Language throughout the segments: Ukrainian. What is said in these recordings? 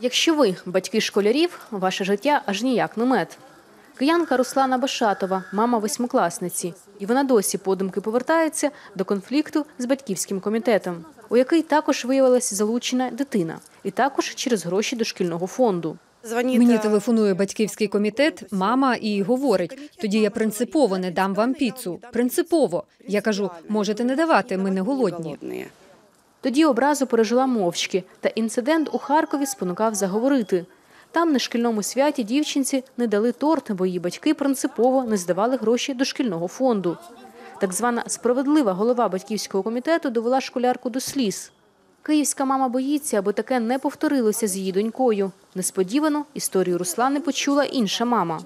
Якщо ви батьки школярів, ваше життя аж ніяк не мед. Киянка Руслана Башатова, мама восьмикласниці, і вона досі подумки повертається до конфлікту з батьківським комітетом, у який також виявилася залучена дитина, і також через гроші дошкільного фонду. Мені э, телефонує батьківський комітет, мама і говорить: тоді я принципово не дам вам піцу. Принципово. Я кажу, можете не давати, ми не голодні. Тоді образу пережила мовчки, та інцидент у Харкові спонукав заговорити. Там на шкільному святі дівчинці не дали торт, бо її батьки принципово не здавали гроші до шкільного фонду. Так звана справедлива голова батьківського комітету довела школярку до сліз. Київська мама боїться, аби таке не повторилося з її донькою. Несподівано історію Руслани почула інша мама.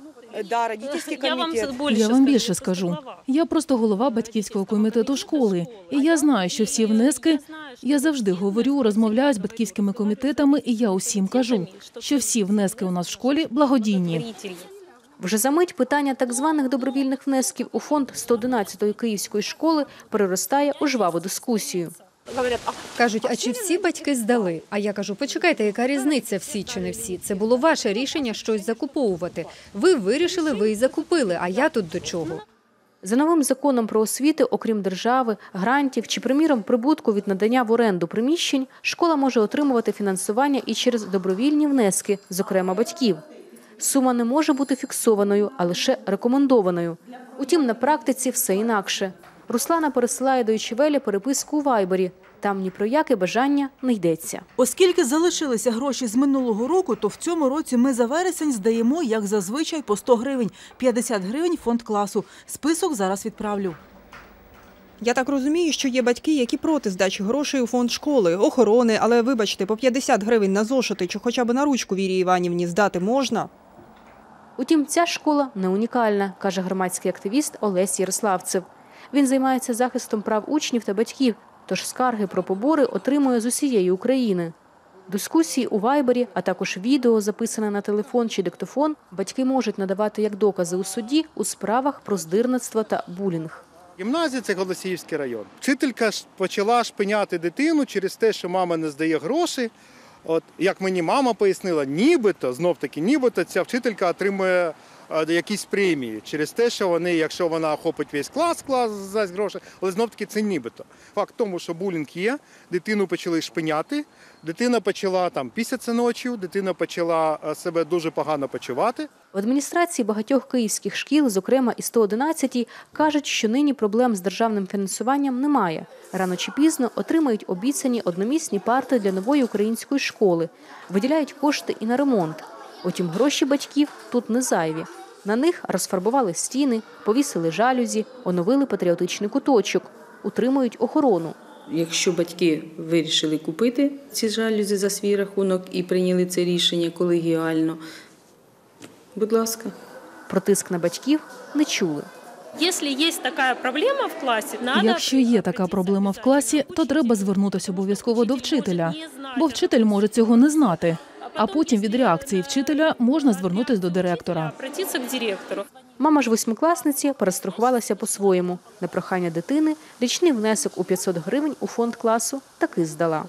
Да, родительский Я вам більше скажу. Я просто голова батьківського комітету школи, і я знаю, що всі внески я завжди говорю, розмовляю з батьківськими комітетами, і я усім кажу, що всі внески у нас в школі благодійні. Вже за мить питання так званих добровільних внесків у фонд 111-ї київської школи переростає у жваву дискусію. Кажуть, а чи всі батьки здали? А я кажу, почекайте, яка різниця всі чи не всі? Це було ваше рішення щось закуповувати. Ви вирішили, ви і закупили. А я тут до чого? За новим законом про освіти, окрім держави, грантів чи, приміром, прибутку від надання в оренду приміщень, школа може отримувати фінансування і через добровільні внески, зокрема батьків. Сума не може бути фіксованою, а лише рекомендованою. Утім, на практиці все інакше. Руслана пересилає до Ічевелі переписку у Вайбері. Там ні про яке бажання не йдеться. Оскільки залишилися гроші з минулого року, то в цьому році ми за вересень здаємо, як зазвичай, по 100 гривень, 50 гривень фонд класу. Список зараз відправлю. Я так розумію, що є батьки, які проти здачі грошей у фонд школи, охорони, але вибачте, по 50 гривень на зошити чи хоча б на ручку Вірі Іванівні здати можна? Утім, ця школа не унікальна, каже громадський активіст Олесь Ярославцев. Він займається захистом прав учнів та батьків, тож скарги про побори отримує з усієї України. Дискусії у Вайбері, а також відео, записане на телефон чи диктофон, батьки можуть надавати як докази у суді у справах про здирництво та булінг. Гімназія це Голосіївський район. Вчителька почала шпиняти дитину через те, що мама не здає гроші. От як мені мама пояснила, нібито знов таки, нібито ця вчителька отримує якісь премії через те, що вони, якщо вона охопить весь клас, клас дасть гроші, але знов таки це нібито. Факт тому, що булінг є, дитину почали шпиняти, дитина почала там пісяться ночі, дитина почала е, себе дуже погано почувати. В адміністрації багатьох київських шкіл, зокрема і 111 кажуть, що нині проблем з державним фінансуванням немає. Рано чи пізно отримають обіцяні одномісні парти для нової української школи, виділяють кошти і на ремонт. Утім, гроші батьків тут не зайві. На них розфарбували стіни, повісили жалюзі, оновили патріотичний куточок, утримують охорону. Якщо батьки вирішили купити ці жалюзі за свій рахунок і прийняли це рішення колегіально, будь ласка. Про тиск на батьків не чули. Якщо така проблема в класі, надо Якщо є така проблема в класі, то треба звернутися обов'язково до вчителя, бо вчитель може цього не знати. А потім від реакції вчителя можна звернутися до директора. обратитися к директору. Мама ж восьмикласниці перестрахувалася по-своєму. На прохання дитини річний внесок у 500 гривень у фонд класу таки здала.